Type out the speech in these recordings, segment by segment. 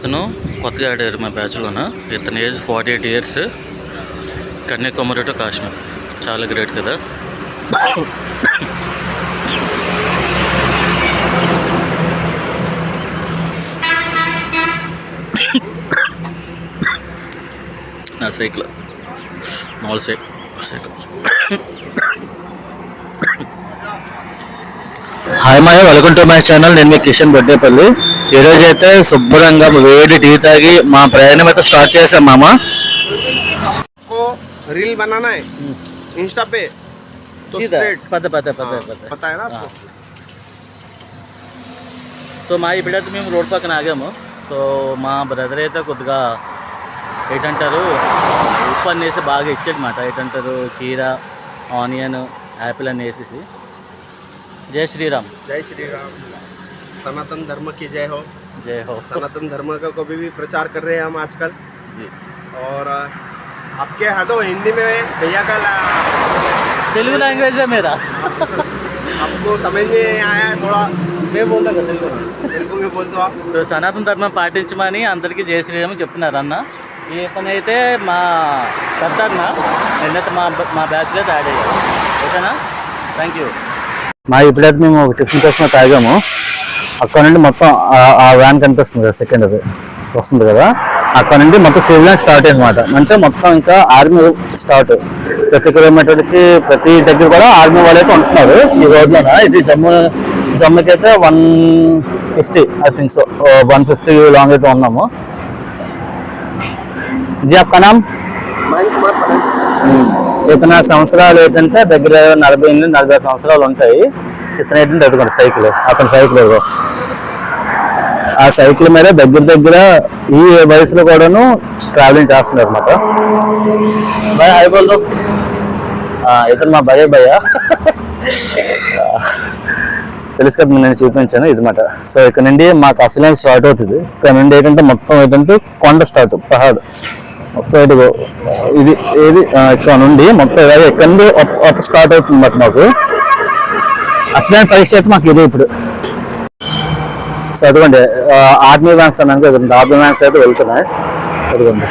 ఇతను కొత్తగా ఆడారు మా బ్యాచ్లోన ఇతని age forty eight years Kanyakumari to Kashmir. చాలా గ్రేట్ కదా. నా సైకిల్ మామూలు cycle cycle hi Maya welcome to my channel నేను మీ కిషన్ బొడ్డేపల్లి. ఈ రోజు అయితే శుభ్రంగా వేడి టీ తాగి మా ప్రయాణం అయితే స్టార్ట్ చేసాం మామ को रील बनाना है इंस्टा पे तो straight, పద పద పద हाँ, పద पता है ना आपको సో మా ఇప్పుడైతే మేము రోడ్ పక్కన ఆగాము సో మా బ్రదర్ అయితే కొద్దిగా ఏంటంటారు ఉప్పు అని వేసి బాగా ఇచ్చాడనమాట ఏంటంటారు కీరా ఆనియన్ యాపిల్ అని వేసేసి జై శ్రీరామ్ जय श्री राम सनातन धर्म की जय हो జై హో सनातन धर्म का कभी भी प्रचार कर रहे हैं हम आजकल जी और अ, आपके हाथों हिंदी में भैया का ला- తెలుగు లాంగ్వేజ్ మేరా आपको समझ में आया है थोड़ा మేము బోల్తా కదా తెలుగు तेलुगु में बोल दो आप సో సనాతన ధర్మం పాటించమని అందరికీ జై శ్రీరామ్ చెప్తున్నారు అన్న ఇతనైతే మా పెద్ద అన్న నిన్నైతే మా మా బ్యాచ్లో యాడ్ అయ్యారు ఓకేనా థ్యాంక్ యూ మా ఇప్పుడైతే మేము ఒక టిఫిన్ కోసం తాగాము అక్కడ నుండి మొత్తం ఆ వ్యాన్ కనిపిస్తుంది కదా సెకండ్ అది. వస్తుంది కదా. అక్కడ నుండి మొత్తం సివిల్ స్టార్ట్ అనమాట అంటే మొత్తం ఇంకా ఆర్మీ స్టార్ట్ ప్రతి కిలోమీటర్కి ప్రతి దగ్గర కూడా ఆర్మీ వాళ్ళైతే ఉంటున్నారు ఈ రోడ్లో ఇది జమ్మూ జమ్మూకి అయితే one fifty I think so one fifty long అయితే ఉన్నాము. జీ అప్ కనామ్ సంవత్సరాలు ఏంటంటే దగ్గర నలభై ఎనిమిది నలభై సంవత్సరాలు ఉంటాయి. ఇతను ఏంటంటే ఎదుగుంట సైకిల్. అతని సైకిల్ ఎదుగు ఆ సైకిల్ మీద దగ్గర దగ్గర ఈ వయసులో కూడాను ట్రావెలింగ్ చేస్తున్నారు అనమాట భయ హాయ్ ఇతను మా భయ భయ తెలుసు కదా నేను చూపించాను ఇది మాట. సో ఇక్కడ నుండి మాకు అసలైన స్టార్ట్ అవుతుంది. ఇక్కడ నుండి ఏంటంటే మొత్తం ఏంటంటే కొండ స్టార్ట్ పహాడ్. మొత్తం ఇదిగో ఇది ఏది ఇక్కడ నుండి మొత్తం ఇక్కడ నుండి ఒక స్టార్ట్ అవుతుంది మాట మాకు. అసలైన పరీక్ష అయితే మాకు ఇది ఇప్పుడు సో అదిగోండి ఆర్మీ వ్యాన్స్ అన్నాను కదా ఆర్మీ వ్యాన్స్ అయితే వెళ్తున్నాయి అదిగోండి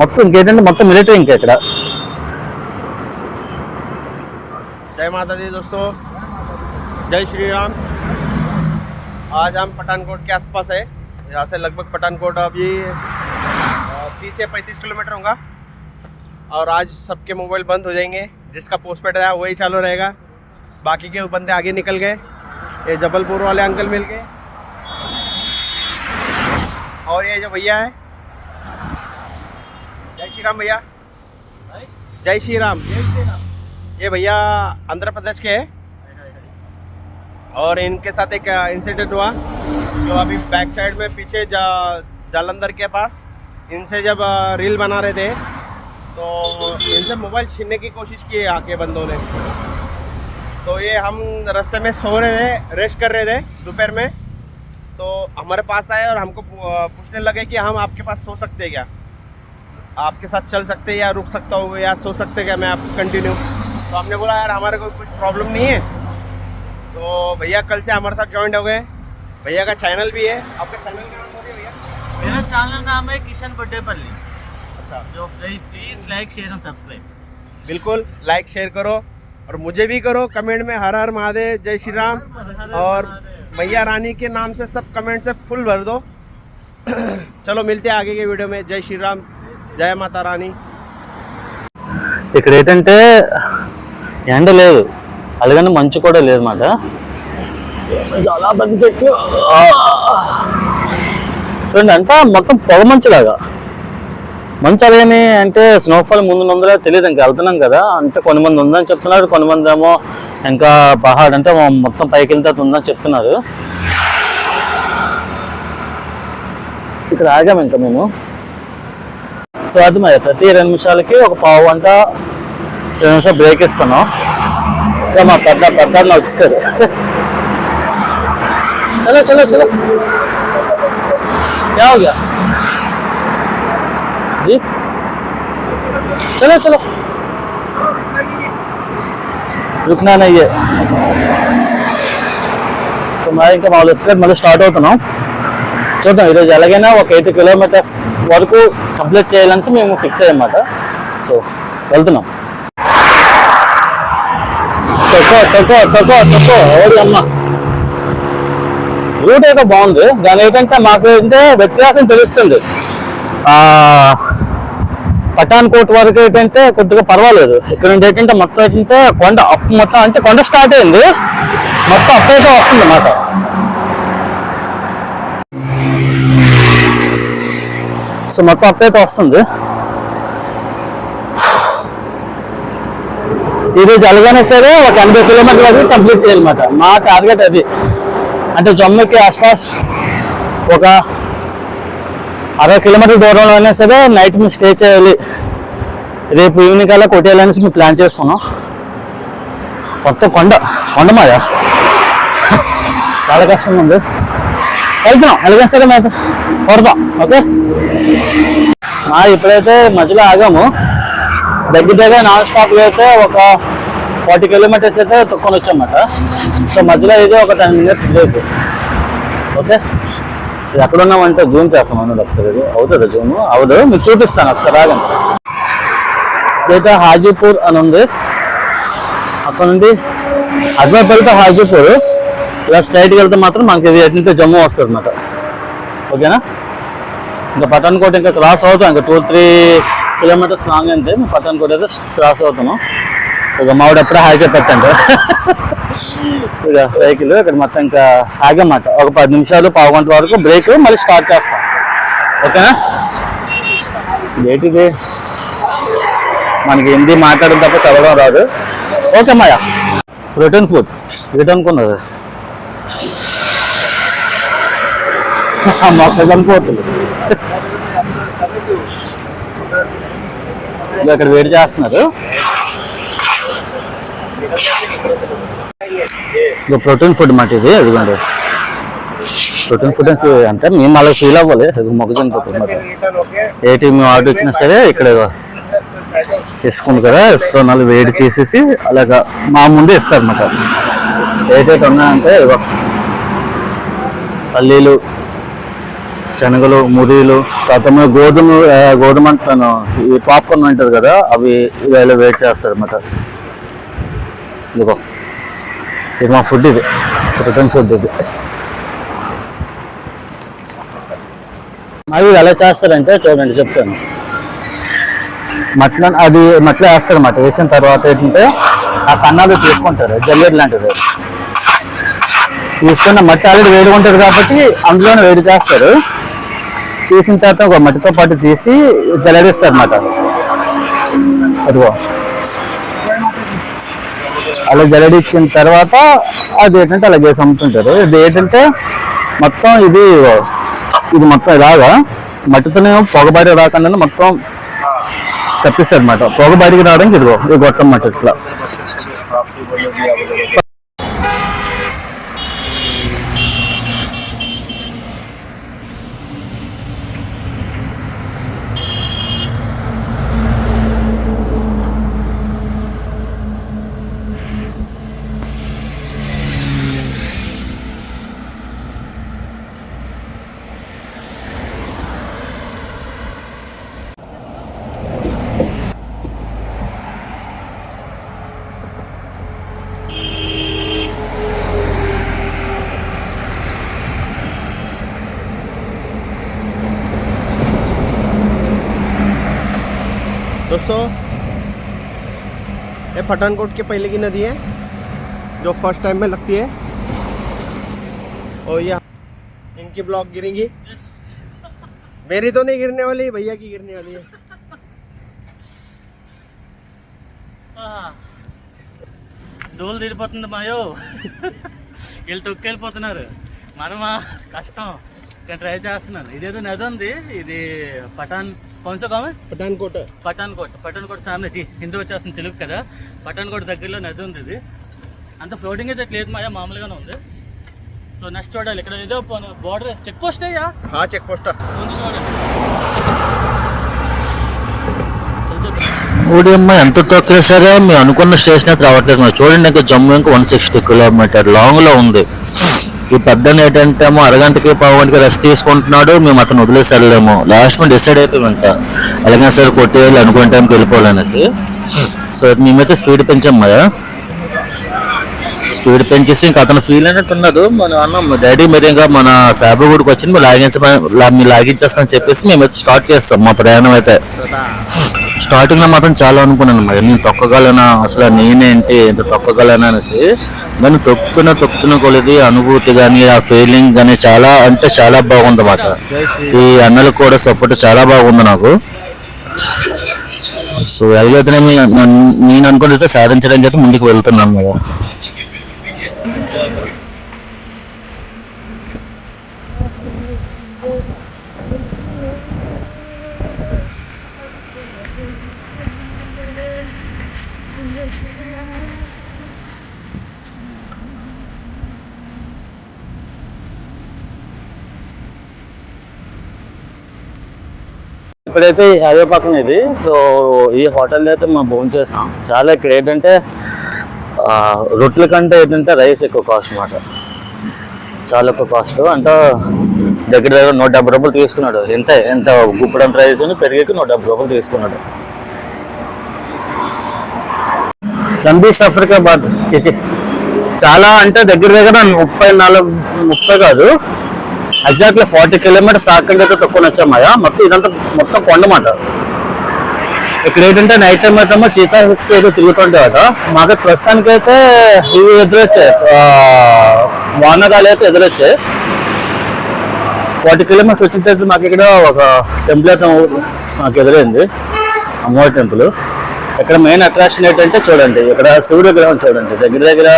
మొత్తం ఇంకేంటంటే మొత్తం మిలిటరీ ఇంకా ఇక్కడ जय माता दी दोस्तों जय श्री राम आज हम पठानकोट के आसपास है यहाँ से लगभग पठानकोट अभी तीस से पैंतीस किलोमीटर होगा और आज सबके मोबाइल बंद हो जाएंगे जिसका पोस्टपेड है वही चालू रहेगा। बाकी के बंदे आगे निकल गए। ये जबलपुर वाले अंकल मिल गए। और ये जो भैया है जय श्री राम भैया। जय श्री राम। जय श्री राम ये भैया आंध्र प्रदेश के हैं। और इनके साथ एक इंसिडेंट हुआ। जो अभी बैक साइड में पीछे जा, जालंधर के पास। इनसे जब रील बना रहे थे तो इनसे मोबाइल छीनने की कोशिश की है आके बंदों ने तो ये हम रास्ते में सो रहे थे रेस्ट कर रहे थे दोपहर में। तो हमारे पास आए और हमको पूछने लगे कि हम आपके पास सो सकते हैं क्या? आपके साथ चल सकते हैं या रुक सकता हूँ या सो सकते क्या? मैं आप कंटिन्यू तो हमने बोला, यार, हमारे कोई कुछ प्रॉब्लम नहीं है। तो भैया कल से हमारे साथ ज्वाइन हो गए। भैया का चैनल भी है। आपका चैनल का नाम भैया? मेरा चैनल नाम है किशन बड्डेपल्ली। अच्छा जो Please like share and subscribe बिल्कुल लाइक शेयर करो और मुझे भी करो कमेंट में हर हर महादेव जय श्री राम और मैया रानी के नाम से सब कमेंट से फुल भर दो चलो मिलते हैं आगे के वीडियो में जय श्री राम जय माता रानी ఇక్కడ ఏంటంటే ఎండ లేదు అలాగని మంచు కూడా లేదు మాట చాలా పెద్ద చెట్లు ఆ! చూడండి అంతా మొత్తం పొగ మంచులాగా మంచాలేమి అంటే స్నోఫాల్ ముందు ముందులో తెలియదు ఇంకా వెళ్తున్నాం కదా. అంటే కొంతమంది ఉందని చెప్తున్నారు కొంతమంది ఏమో ఇంకా పహాడ్ అంటే మొత్తం పైకి వెళ్తే ఉందని చెప్తున్నారు. ఇక్కడ ఆగాము ఇంకా మేము. సో అది మరి ప్రతి రెండు నిమిషాలకి ఒక పావు గంట రెండు నిమిషాలు బ్రేక్ ఇస్తాను. ఇక మా పెద్ద పెద్ద వచ్చేస్తారు చలో చలో చలో. యా जी चलो चलो रुकना नहीं है సో మరి ఇంకా మామూలు వచ్చేసరికి మళ్ళీ స్టార్ట్ అవుతున్నాం చూద్దాం ఈరోజు ఎలాగైనా ఒక ఎయిటీ కిలోమీటర్స్ వరకు కంప్లీట్ చేయాలని మేము ఫిక్స్ అయ్యమాట సో వెళ్తున్నాం తక్కువ తక్కువ తక్కువ తక్కువ ఓడి అమ్మ రూట్ అయితే బాగుంది దాని ఏంటంటే మాకు ఏంటంటే వ్యత్యాసం తెలుస్తుంది ఆ పఠాన్ కోట్ వరకు ఏంటంటే కొద్దిగా పర్వాలేదు. ఇక్కడ నుండి ఏంటంటే మొత్తం ఏంటంటే కొండ అప్ మొత్తం అంటే కొండ స్టార్ట్ అయింది. మొత్తం అప్ అయితే వస్తుంది అన్నమాట. సో మొత్తం అప్ అయితే వస్తుంది. ఈరోజు ఎలాగైనా సరే ఒక ఎనభై కిలోమీటర్ల వరకు కంప్లీట్ చేయాలన్నమాట మా టార్గెట్ అది. అంటే జమ్ముకి ఆస్పాస్ ఒక అరవై కిలోమీటర్ దూరంలో అయినా సరే నైట్ మేము స్టే చేయాలి. రేపు ఈవినింగ్ అలా కొట్టేయాలనేసి మేము ప్లాన్ చేసుకున్నాం మొత్తం కొండ కొండ మాదా చాలా కష్టంగా ఉంది. వెళ్తున్నాం ఎలాగైనా సరే మేము కొడదాం ఓకే? మా ఇప్పుడైతే మధ్యలో ఆగాము. దగ్గర దగ్గర నాన్ స్టాప్లో అయితే ఒక ఫార్టీ కిలోమీటర్స్ అయితే తొక్కొని వచ్చామన్నమాట సో మధ్యలో అయితే ఒక టెన్ మినిట్స్ బ్రేక్ ఓకే? ఇది ఎక్కడ ఉన్నామంటే జూమ్ చేస్తాం అన్నాడు ఒకసారి. ఇది అవుతుంది జూమ్? అవదు. మీకు చూపిస్తాను ఒకసారి ఆగండి. ఇదైతే హాజీపూర్ అని ఉంది. అక్కడ నుండి అటువైపు వెళ్తే హాజీపూర్. ఇలా స్ట్రైట్కి వెళ్తే మాత్రం మనకి ఇది ఎట్లంటే జమ్మూ వస్తుంది అన్నమాట. ఓకేనా? ఇంకా పఠాన్కోట్ ఇంకా క్రాస్ అవుతాం. ఇంకా టూ త్రీ కిలోమీటర్స్ లాంగ్ అంటే మేము పఠాన్కోట్ అయితే క్రాస్ అవుతాము. ఇక మావిడ ఎప్పుడే హాయ్ చెప్పండి ఇక సైకిల్ ఇక్కడ మొత్తం ఇంకా ఆగమాట. ఒక పది నిమిషాలు పావు గంట వరకు బ్రేక్ మళ్ళీ స్టార్ట్ చేస్తాం. ఓకేనా? ఏంటిది? మనకి హిందీ మాట్లాడడం తప్ప చదవడం రాదు. Okay Maya. Protein food. Return కొన్నది. పోతులు ఇదిగో ఇక్కడ వేడి చేస్తున్నారు. ప్రోటీన్ ఫుడ్ మాట ఇది అదిగోండి ప్రోటీన్ ఫుడ్ అని అంటే మేము అలా ఫీల్ అవ్వాలి ఇది పోతుంది ఏ టీం ఆర్డర్ ఇచ్చినా సరే ఇక్కడ వేసుకుంది కదా వేసుకొని వాళ్ళు వేడి చేసేసి అలాగా మా ముందే ఇస్తారు మాట ఏదైతే ఉన్నాయంటే ఇగో పల్లీలు శనగలు మురీలు తర్వాత గోధుమ గోధుమ అంటాను ఈ పాప్కార్న్ ఉంటుంది కదా అవి వేలు వేడి చేస్తారు అన్నమాట ఇదిగో. ఇది మా ఫుడ్ ఇది. ప్రోటీన్ ఫుడ్ ఇది. అవి ఎలా చేస్తారంటే చూడండి చెప్తాను. మట్ల అది మట్లో వేస్తారు అన్నమాట వేసిన తర్వాత ఏంటంటే ఆ కన్నాలు తీసుకుంటారు. జల్లేరు లాంటిది. తీసుకున్న మట్టి ఆల్రెడీ వేడిగా ఉంటుంది కాబట్టి అందులోనే వేడి చేస్తారు. తీసిన తర్వాత ఒక మట్టితో పాటు తీసి జలడిస్తారు అన్నమాట అదిగో అలా జలడి ఇచ్చిన తర్వాత అది ఏంటంటే అలా చేసి అమ్ముతుంటారు ఇది ఏంటంటే మొత్తం ఇది ఇది మొత్తం ఇలాగా మట్టితోనే పొగ రాకుండా మొత్తం తప్పిస్తారు అనమాట పొగ రావడానికి ఇదిగో ఇది గొట్టం మట్టి ఇట్లా. पठानकोट के पहले की नदी है जो फर्स्ट टाइम में लगती है और यह इनकी ब्लॉक गिरेंगी मेरी तो नहीं गिरने वाली भैया की गिरने वाली है దూలు తీరిపోతుంది మాయో వీళ్ళు తొక్కెళ్ళిపోతున్నారు మనమా కష్టం నేను ట్రై చేస్తున్నాను ఇదేదో నది ఉంది ఇది పఠాన్ కొంచెం కామెంట్ पठानकोट పఠాన్కోట్ పఠాన్కోట్ సామె జీ హిందీ వచ్చేస్తుంది తెలుగు కదా పఠాన్కోట్ దగ్గరలో నది ఉంది ఇది అంత ఫ్లోటింగ్ అయితే లేదు మాయా మామూలుగానే ఉంది సో నెక్స్ట్ చూడాలి ఇక్కడ ఏదో బోర్డర్ చెక్ పోస్ట్ అయ్యా हाँ चेक पोस्ट ముందు చూడండి చల్ చల్. ఊడియమ్మ ఎంత తొక్కినా సరే మేము అనుకున్న స్టేషన్ అయితే రావట్లేదు మరి చూడండి ఇంకా జమ్మూ ఇంకా వన్ సిక్స్టీ కిలోమీటర్ లాంగ్ లో ఉంది ఈ పెద్దని ఏంటంటే ఏమో అరగంటకి పావు గంటకి రెస్ట్ తీసుకుంటున్నాడు మేము అతను వదిలేసి వెళ్ళలేము లాస్ట్ మేము డిసైడ్ అయిపోయాం ఇంకా. ఎలాగైనా సరే కొట్టేయాలి అనుకునే టైంకి వెళ్ళిపోవాలనేసి. సో మేమైతే స్పీడ్ పెంచాం కదా స్పీడ్ పెంచేసి ఇంకా అతను ఫీల్ అనేది ఉన్నాడు. మనం అన్నాం డాడీ మీరు ఇంకా మన సాబగూడికి గుడికి వచ్చి మీరు లాగించ మీరు లాగించేస్తామని చెప్పేసి మేము అయితే స్టార్ట్ చేస్తాం మా ప్రయాణం అయితే. స్టార్టింగ్లో మాత్రం చాలా అనుకున్నాను మరి నేను తొక్కగలనా? అసలు నేనేంటి? ఎంత తొక్కగలనా? అనేసి. దాన్ని తొక్కున తొక్కుతున్న కొలది అనుభూతి కానీ ఆ ఫీలింగ్ కానీ చాలా అంటే చాలా బాగుంది అన్నమాట ఈ అన్నలకు కూడా సపోర్ట్ చాలా బాగుంది నాకు. సో ఎలాగైతే నేను నేను అనుకుంటే సాధించడానికి అయితే ముందుకు వెళ్తున్నాను కదా ఇప్పుడైతే అదే పక్కన ఇది. సో ఈ హోటల్ అయితే మేము భోజనం చేసాం చాలా గ్రేట్. అంటే రొట్టెల కంటే ఏంటంటే రైస్ ఎక్కువ కాస్ట్ అన్నమాట. చాలా ఎక్కువ కాస్ట్. అంటే దగ్గర దగ్గర నూట డెబ్బై రూపాయలు తీసుకున్నాడు. ఎంత ఎంత గుప్పడంత రైస్ పెరిగి నూట డెబ్బై రూపాయలు తీసుకున్నాడు. లంబీ సఫరికాబాద్ చేసి చాలా అంటే దగ్గర దగ్గర ముప్పై నాలుగు ముప్పై కాదు. ఎగ్జాక్ట్లీ ఫార్టీ కిలోమీటర్స్ ఆకండి అయితే తక్కువ వచ్చామయ్యా మొత్తం ఇదంతా మొత్తం కొండమాట. ఇక్కడ ఏంటంటే నైట్ టైం అయితే చీతా హిల్స్ ఏదో తిరుగుతుంటాయి కదా మాకు ప్రస్తుతానికి అయితే ఇవి ఎదురొచ్చాయి. వానగాలి అయితే ఎదురొచ్చాయి. ఫార్టీ కిలోమీటర్స్ వచ్చిన తర్వాత మాకు ఇక్కడ ఒక టెంపుల్ అయితే మాకు ఎదురైంది. అమ్మవారి టెంపుల్ ఇక్కడ మెయిన్ అట్రాక్షన్ ఏంటంటే చూడండి ఇక్కడ శివుడి విగ్రహం చూడండి. దగ్గర దగ్గర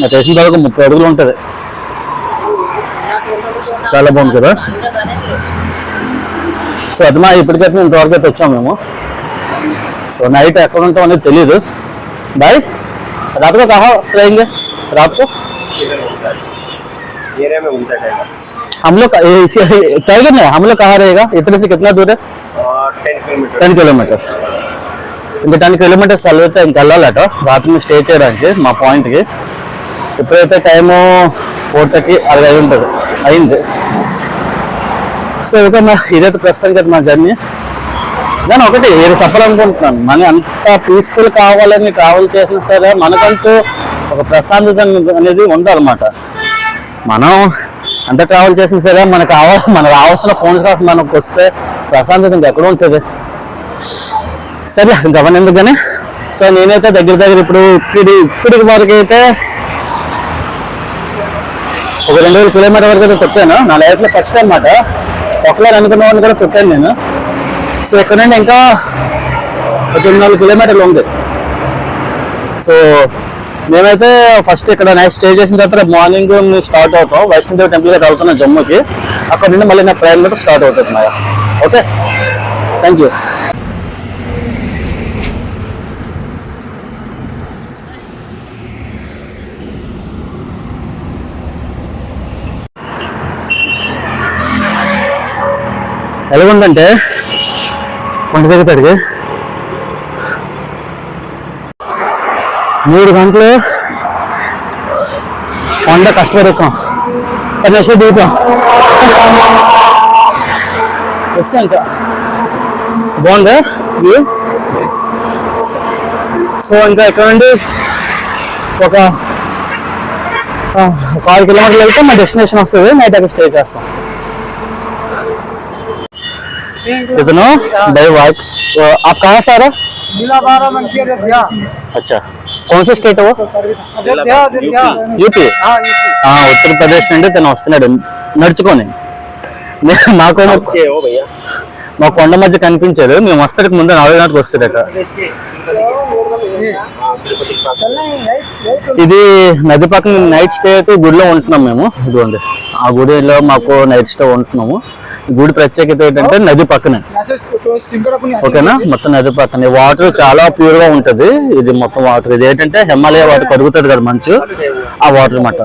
నాకు తెలిసిన వరకు ముప్పై అడుగులు ఉంటుంది. చాలా బాగుంది కదా? సో అది మా ఇప్పటికైతే మేము ఇంతవరకు అయితే వచ్చాము మేము సో నైట్ ఎక్కడ ఉంటాం అనేది తెలియదు బాయ్ रात को कहाँ रहेंगे रात को एरिया में घूमता टाइम हम लोग टाइगर नहीं हम लोग कहाँ रहेगा इतने से कितना दूर है और टेन किलोमीटर టెన్ కిలోమీటర్స్ ఇంకా టెన్ కిలోమీటర్స్ వెళ్ళితే ఇంకా వెళ్ళాలట రాత్రి స్టే చేయడానికి మా పాయింట్కి ఇప్పుడైతే టైము ఫోర్ థర్టీ అది అయి ఉంటుంది అయింది సో ఇక ఇదైతే ప్రస్తుతానికి అయితే మా జర్నీ. నేను ఒకటి నేను చెప్పాలనుకుంటున్నాను. మన అంత పీస్ఫుల్ కావాలని ట్రావెల్ చేసినా సరే మనకంటూ ఒక ప్రశాంతత అనేది ఉండాలన్నమాట. మనం అంత ట్రావెల్ చేసినా సరే మనకు కావాలి మనకు కావాల్సిన ఫోన్స్ కాస్త మనకు వస్తే ప్రశాంతత ఎక్కడ ఉంటుంది. సరే గమనం సో నేనైతే దగ్గర దగ్గర ఇప్పుడు ఇప్పుడు ఇప్పుడు వరకు అయితే ఒక రెండు వేల కిలోమీటర్ వరకు అయితే తప్పాను నా లైఫ్లో ఫస్ట్ అనమాట ఒకవేళ అనుకున్న వాడిని కూడా పెట్టాను నేను సో ఇక్కడ నుండి ఇంకా ఒక నాలుగు కిలోమీటర్లు ఉంది సో మేమైతే ఫస్ట్ ఇక్కడ నైట్ స్టే చేసిన తర్వాత మార్నింగ్ స్టార్ట్ అవుతాం. వైష్ణోదేవి టెంపుల్ దగ్గర వెళ్తున్నాం జమ్మూకి. అక్కడ నుండి మళ్ళీ నా ప్రయాణం స్టార్ట్ అవుతుంది మాయా ఓకే థ్యాంక్ యూ ఎలా ఉందంటే కొండ దగ్గరికి మూడు గంటలు కొండ కష్టపడి ఎక్కాం పదిహేను దిగుతాం వస్తాం ఇంకా. బాగుందా వ్యూ? సో ఇంకా ఎక్కడ నుండి ఒక ఒక ఆరు కిలోమీటర్లు వెళ్తే మా డెస్టినేషన్ వస్తుంది. నైట్ అక్కడ స్టే చేస్తాం. इतना बाई वाइक आप कहाँ से आ रहे हैं? अच्छा कौन सा स्टेट है वो యూపీ ఉత్తరప్రదేశ్ నుండి తను వస్తున్నాడు నడుచుకొని నే- మాకు हो भैया మా కొండ మధ్య కనిపించాడు మేము వస్తాడికి ముందు నాలుగు గంటలకు వస్తాడట ఇది నది పక్కన నైట్ స్టే అయితే గుడిలో ఉంటున్నాం మేము ఇదిగోండి ఆ గుడిలో మాకు నైట్ స్టే ఉంటున్నాము. గుడి ప్రత్యేకత ఏంటంటే నది పక్కనే. ఓకేనా? మొత్తం నది పక్కనే. వాటర్ చాలా ప్యూర్గా ఉంటది. ఇది మొత్తం వాటర్ ఇది ఏంటంటే హిమాలయ వాటర్ కరుగుతుంది కదా మంచు. ఆ వాటర్ అన్నమాట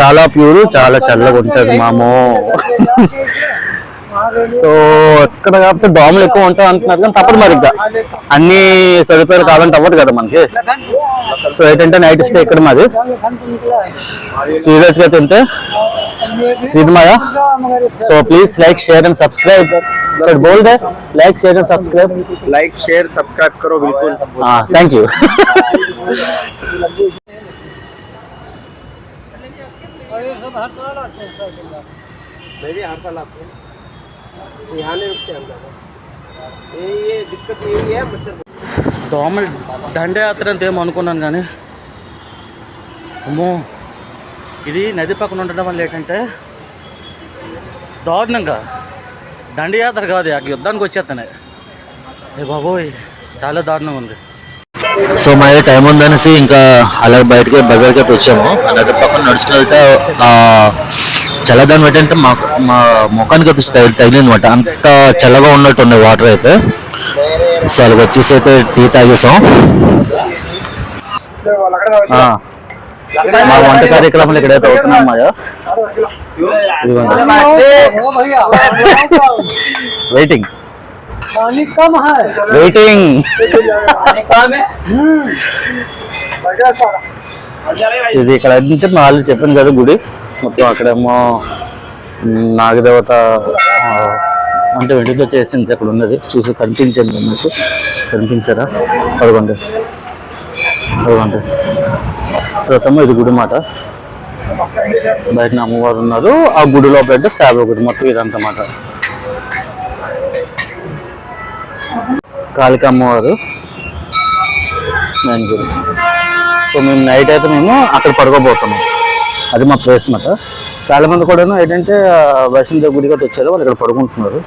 చాలా ప్యూర్ చాలా చల్లగా ఉంటది మామో. సో ఇక్కడ కాబట్టి దోమలు ఎక్కువ ఉంటాయి అంటున్నారు కానీ తప్పదు మరి ఇంకా అన్ని సదుపాయాలు కావాలంటే అవ్వదు కదా మనకి సో ఏంటంటే నైట్ స్టే ఇక్కడ మాది సీరియస్గా అయితే ఇంతే సినిమాయా so please like share and subscribe boll they like share and subscribe like share subscribe करो बिल्कुल థ్యాంక్ యూ मैं भी हर साल आते हैं यहाँ नहीं रुकते हम ज़्यादा ये ये दिक्कत यही है मच्छर దోమలు దండయాత్ర అంటే ఏమో అనుకున్నాను కానీ అమ్మో ఇది నది పక్కన ఉండడం వల్ల ఏంటంటే దారుణంగా దండయాత్ర కాదు అక్కడ యుద్ధానికి వచ్చేస్తున్నాయి ఏ బాబోయ్ చాలా దారుణంగా ఉంది సో మా దగ్గర టైం ఉందనేసి ఇంకా అలా బయటకి బజార్కి అయితే వచ్చాము అలాగే పక్కన నడుచుకుని వెళ్తే ఆ, చల్లదాన్ని పెట్టంటే మా మా ముఖానికి అయితే తగిలి- తగిలింది అనమాట అంత చల్లగా ఉన్నట్టు ఉన్నాయి వాటర్ అయితే సో అలాగ వచ్చేసి అయితే టీ తాగేసాం ఆ, మా వంట కార్యక్రమాలు ఇక్కడైతే అవుతున్నాం మాయా వెయిటింగ్ पानी कम है వెయిటింగ్ ఇది ఇక్కడ అంటే మా వాళ్ళు చెప్పాను కదా గుడి మొత్తం అక్కడేమో నాగదేవత అంటే వెండితో చేసింది అక్కడ ఉన్నది. చూసి కనిపించింది మీకు. కనిపించారా? అదిగోండి అదిగోండి ప్రథమ ఇది గుడి మాట. బయట అమ్మవారు ఉన్నారు. ఆ గుడి లోపల సేవ గుడి మొత్తం ఇదంతా మాట. కాళిక అమ్మవారు. మెయిన్ గుడి. సో మేము నైట్ అయితే మేము అక్కడ పడుకోబోతున్నాం. అది మా ప్లేస్ మాట. చాలా మంది కూడా ఏంటంటే ఆ, వైష్ణోదేవి గుడికి అయితే వచ్చారు వాళ్ళు ఇక్కడ పడుకుంటున్నారు.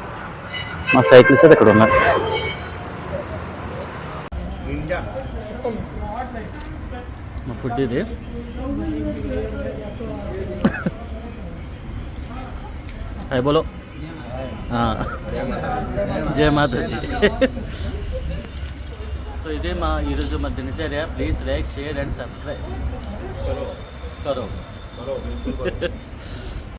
మా సైకిల్స్ అయితే ఇక్కడ ఉన్నాయి. మా ఫుడ్ ఇది. హాయ్ బోలో. జయ మాతాజీ. సో ఇదే మా ఈరోజు మా దినచర్య. Please like share and subscribe కరో 好的我